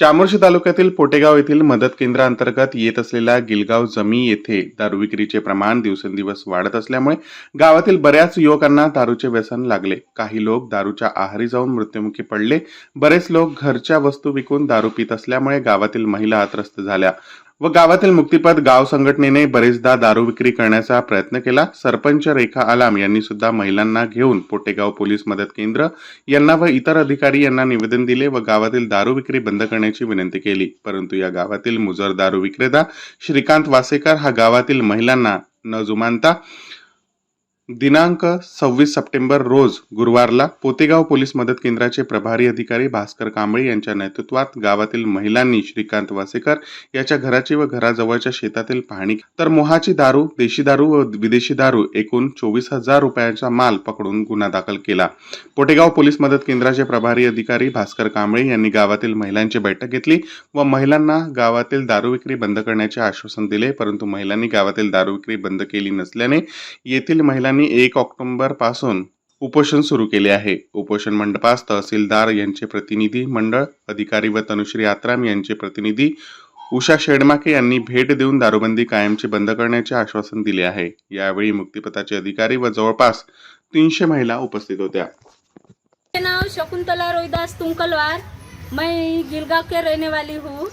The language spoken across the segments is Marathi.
चामोर्शी तालुक्यातील पोटेगाव येथील मदत केंद्रांतर्गत येत असलेल्या गिलगाव जमी येथे दारू विक्रीचे प्रमाण दिवसेंदिवस वाढत असल्यामुळे गावातील बऱ्याच युवकांना दारूचे व्यसन लागले. काही लोक दारूच्या आहारी जाऊन मृत्युमुखी पडले. बरेच लोक घरच्या वस्तू विकून दारू पित असल्यामुळे गावातील महिला त्रस्त झाल्या. व गावातील मुक्तिपद गाव संघटनेने बरेचदा दारू विक्री करण्याचा प्रयत्न केला. सरपंच रेखा आलाम यांनी सुद्धा महिलांना घेऊन पोटेगाव पोलीस मदत केंद्र यांना व इतर अधिकारी यांना निवेदन दिले व गावातील दारू विक्री बंद करण्याची विनंती केली. परंतु या गावातील मुजर दारू विक्रेता श्रीकांत वासेकर हा गावातील महिलांना न जुमानता दिनांक सव्वीस सप्टेंबर रोज गुरुवारला पोतेगाव पोलीस मदत केंद्राचे प्रभारी अधिकारी भास्कर कांबळे यांच्या नेतृत्वात गावातील महिलांनी श्रीकांत वासेकर याच्या घराची व घराजवळच्या शेतातील पाहणी तर मोहाची दारू देशी दारू व विदेशी दारू एकूण चोवीस हजार रुपयांचा माल पकडून गुन्हा दाखल केला. पोटेगाव पोलीस मदत केंद्राचे प्रभारी अधिकारी भास्कर कांबळे यांनी गावातील महिलांची बैठक घेतली व महिलांना गावातील दारू विक्री बंद करण्याचे आश्वासन दिले परंतु महिलांनी गावातील दारू विक्री बंद केली नसल्याने येथील महिलांनी एक ऑक्टोबरपासून उपोषण सुरू केले आहे. उपोषण मंडपास तहसीलदार यांचे प्रतिनिधी मंडळ अधिकारी व तनुश्री आत्राम यांचे प्रतिनिधी उषा शेडमाके यांनी भेट देऊन दारूबंदी कायमची बंद करण्याचे आश्वासन दिले आहे. यावेळी मुक्तिपथाचे अधिकारी व जवळपास तीनशे महिला उपस्थित होत्या. नाव शकुंतला रोहिदास तुंकलवार मैं गिलगांव के रहने वाली हूँ.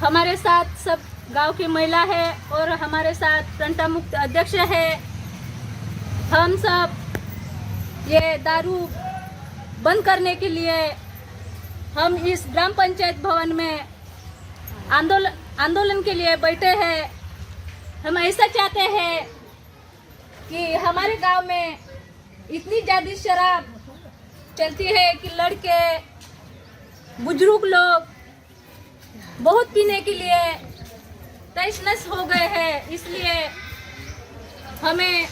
हमारे साथ सब गांव की महिला है और हमारे साथ प्रंटा मुक्त अध्यक्ष है। हम सब ये दारू बंद करने के लिए हम इस ग्राम पंचायत भवन में आंदोलन आंदोलन के लिए बैठे हैं। हम ऐसा चाहते हैं कि हमारे गाँव में इतनी ज़्यादा शराब चलती है कि लड़के, बुज़ुर्ग लोग बहुत पीने के लिए नस हो गए हैं। इसलिए हमें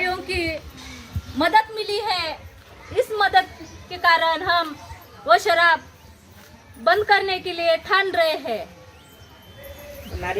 भाइयों की मदद मिली है। इस मदद के कारण हम वो शराब बंद करने के लिए ठान रहे हैं।